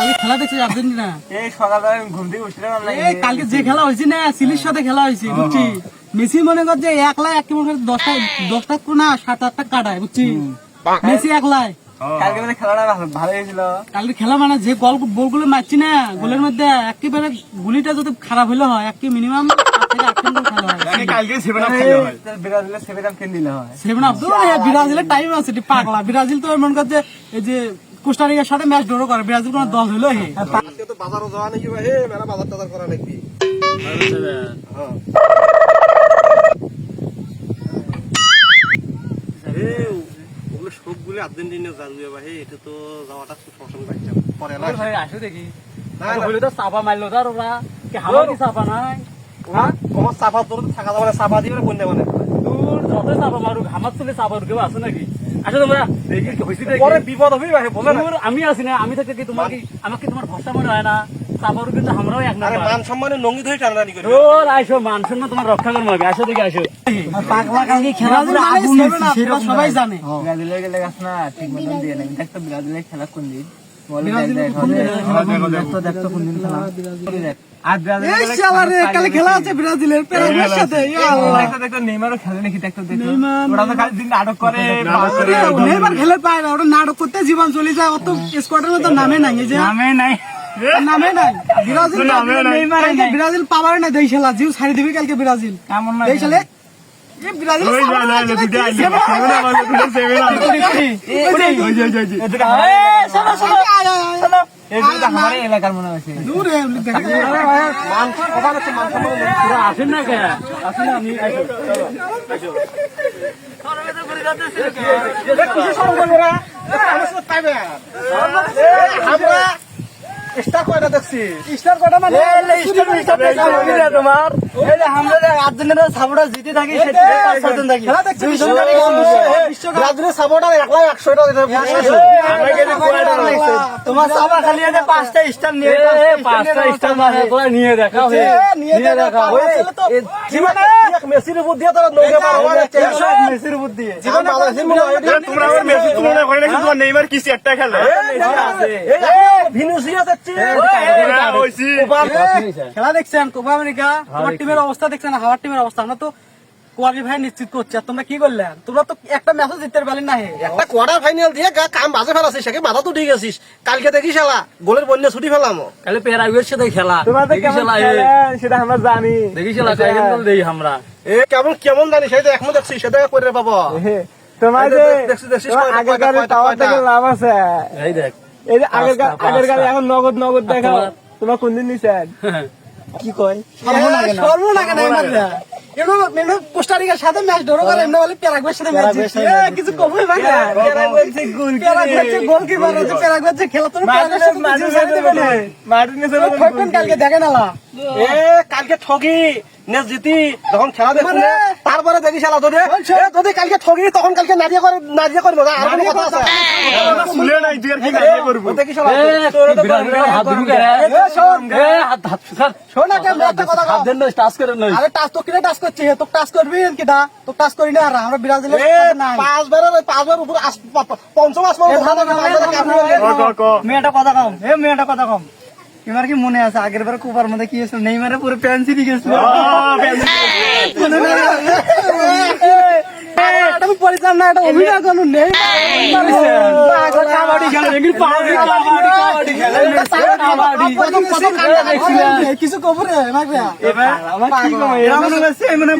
কালকে খেলা দেখছিস আর্জেন্টিনা? এই সকালবেলা ঘুম থেকে উঠলাম এই কালকে যে খেলা হয়েছে না চিলির সাথে খেলা হয়েছে বুঝছি? মেসি মনে কর যে একলাই এক মনে কর দশটা দশটা কোনা সাত আটটা কাটায় বুঝছি? মেসি একলাই কালকে মানে খেলাটা ভালো- হয়েছিল। কালকে খেলা মানে যে গোল বলগুলো মারছি না গোলের মধ্যে একেবারে গুলিটা যদি খারাপ হলে হয় একে মিনিমাম হয়। তার ব্রাজিলের হয়। টাইম আছে পাগলা। ব্রাজিল তো মনে কর যে এই যে কোস্টারিকার সাথে ম্যাচ ড্র করে ব্রাজিল কোন দল হলো হে? আজকে তো বাজারও যাওয়া নাকি ভাই হে? মেলা বাজার টাজার করা নাকি? হ্যাঁ। ওগুলো সবগুলো আর্জেন্টিনা যাবে ভাই এটা তো যাওয়াটা খুব পছন্দ পাইছে পরে না। ভাই আসো দেখি। না, না। হলে তো চাপা মারলো তার ওরা। কি হাওয়া কি চাপা নাই? ওরা তোমার চাপা তোর থাকা যাবে না চাপা দিয়ে বন্ধে মানে দূর যতই চাপা মারুক আমার চলে চাপা কেউ আছে নাকি? আসো তোমরা। পরে বিপদ হবে ভাই বোঝে না। আমি আছি না আমি থাকতে কি তোমার কি আমাকে তোমার ভরসা মনে হয় না? চাপার কিন্তু আমরাও এক না মান সম্মানে নঙ্গি ধরে টানাটানি করে তোর আইসো মান সম্মান তোমার রক্ষা করব আমি আসো দেখি আসো পাগলা কালকে খেলা পুরো আগুন সেটা সবাই জানে। ব্রাজিলের গেলে গাছ না ঠিক মতন দিয়ে ব্রাজিলের খেলা কোন দিন খেলা। আছে ব্রাজিলের সাথে ইয়া নেইমারও খেলে নাকি দেখতো, নাটক করে, নেইমার খেলে পায় না ওটা নাটক করতে জীবন চলে যায় অত স্কোয়াডের মতো নামে নাই যে নামে নাই। নামে নাই ব্রাজিল ব্রাজিল পাবার না দেই খেলা জিও ছাড়ি দিবি কালকে ব্রাজিল কেমন না দেই খেলে ব্রাজিল শোনো শোনো। এই দুটো আমার- এলাকার মনে হচ্ছে। দূরে হচ্ছে আসেন না কে? আসেন না আমি আমার সাথে পাইবে আমরা স্টার কয়টা দেখছি স্টার কটা মানে তোমার। এই আমরা যে আর্জেন্টিনার সাপোর্টার জিতে থাকি সেটা সচেতন থাকি। খেলা দেখছি দুইশো বিশ্বকাপ। ব্রাজিলের সাপোর্টার এক লাখ একশো টাকা কয়টা তোমার সাবা খালি আছে পাঁচটা স্টার নিয়ে পাঁচটা স্টার নিয়ে দেখা এ, নিয়ে দেখা জীবনে মেসির উপর দিয়ে তারা নৌকা পার হওয়া যাচ্ছে মেসির বুদ্ধি জীবন বাংলাদেশের মনে হয় তোমরা আবার মেসি তুলনা করে নাকি তোমার নেইমার কি খেলা দেখছেন কোপা আমেরিকা তোমার টিমের অবস্থা দেখছেন হাওয়ার টিমের অবস্থা আমরা তো কোয়ালিফাই নিশ্চিত করছি। আর তোমরা কি করলে? তোমরা তো একটা ম্যাচও জিততে পারলেন না একটা কোয়ার্টার ফাইনাল দিয়ে গা কাম বাজে ফেলাছিস সেকে মাথা তো ঠিক আছিস। কালকে দেখিস খেলা গোলের বন্যা ছুটি ফেলাম। কালে প্যারাগুয়ের সাথে খেলা। তোমাদের কেমন খেলা সেটা আমরা জানি। দেখি খেলা দেই আমরা। এ কেমন কেমন জানিস সেই তো একমত দেখছিস সেটা করে পাবো। তোমার যে দেখ- কয়টা, টাওয়ার থেকে লাভ আছে। এই দেখ এই যে আগেরকার আগেরকার। এখন নগদ নগদ দেখাও। তোমার- তোমার কোন দিন নিছেন? কি কয়? সর্বনাগে নাই মারলা মেনো কোস্টারিকার সাথে ম্যাচ ড্র করে এমনি বলে প্যারাগুয়ের সাথে ম্যাচ জিতছে কিছু কমই ভাই না। প্যারাগুয়ের যে প্যারাগুয়ের খেলা প্যারাগুয়ের সাথে ঠকবেন কালকে দেখেন আলা এ কালকে ঠকি নেস জিতি যখন খেলা দেখুন মানে- তারপরে দেখি খেলা যদি এ, যদি কালকে ঠকি তখন কালকে নারিয়া করে নারিয়া করব না আর কোনো কথা আছে? শুনে নাই তুই আর কি কাজে করব? দেখি খেলা হাত ধরু এ, শোন। এ হাত হাত শোন না কেমন একটা কথা হাত দেন না টাচ না আরে তো কিনে তো করবি তো করি না আর আমরা উপর পঞ্চম আসমান মেয়েটা কথা কম এ মেয়েটা কথা কম। তোমার কি মনে আছে? আগের বার কুপার মধ্যে কি হয়েছিল? নেইমারে পুরো প্যান্ট ছিঁড়ে গেছিল কিছু কবর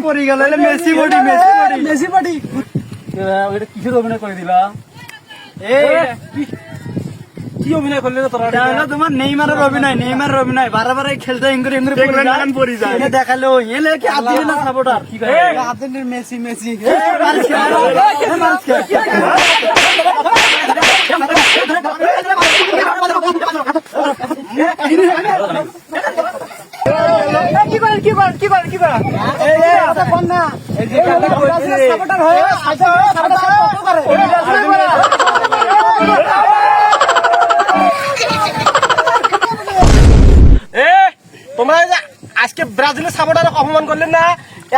পড়ি গেল। মেসি বডি মেসি বডি। মেসি বডি। ওইটা কিসের অভিনয় করে দিলা? কি অভিনয় করলি তোরা? এটা হলো তোমার নেইমারের অভিনয় নেইমারের অভিনয়। বারবার এই খেলতে ইঙ্গুরি ইঙ্গুরি দেখলেন এখন পড়ি যায়। এটা দেখাল এলে কি আর্জেন্টিনা সাপোর্টার? কি করে আর্জেন্টিনার মেসি মেসি। কি করেন কি করেন কি করেন কি করেন এই কথা কোন না এই যে সাপোর্টার হয়ে সাপোর্টার করে এ তোমরা এই যে আজকে ব্রাজিলের সাপোর্টার অপমান করলেন না।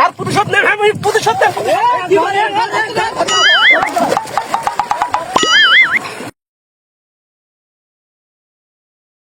এর প্রতিশোধ নেবে আমি প্রতিশোধ নেব।